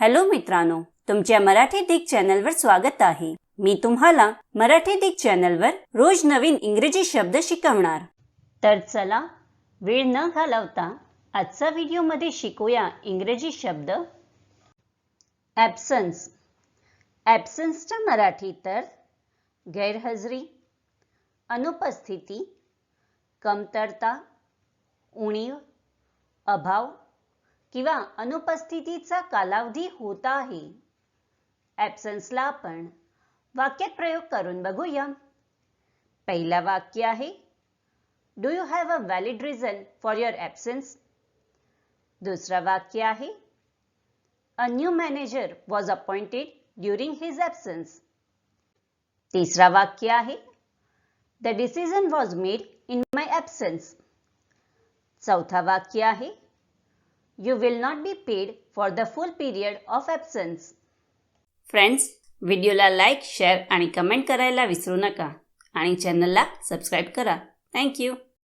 Hello मित्रांनो तुमच्या मराठी दिग चॅनलवर स्वागत आहे. मी तुम्हाला मराठी दिग चॅनलवर रोज नवीन इंग्रजी शब्द शिकवणार. तर चला वेळ न घालवता आजचा व्हिडिओमध्ये शिकूया इंग्रजी शब्द. ॲब्सन्स ॲब्सन्सच्या मराठी तर गैरहजरी अनुपस्थिती कमतरता उणीव अभाव किंवा अनुपस्थितीचा कालावधी होत आहे. ॲब्सन्सला आपण वाक्यात प्रयोग करून बघूया. पहिला वाक्य आहे do you have a valid reason for your absence दुसरा वाक्य आहे a new manager was appointed during his absence तिसरा वाक्य आहे the decision was made in my absence चौथा वाक्य आहे you will not be paid for the full period of absence friends व्हिडिओला लाईक शेअर आणि कमेंट करायला विसरू नका. आणि चॅनलला सबस्क्राईब करा. थँक्यू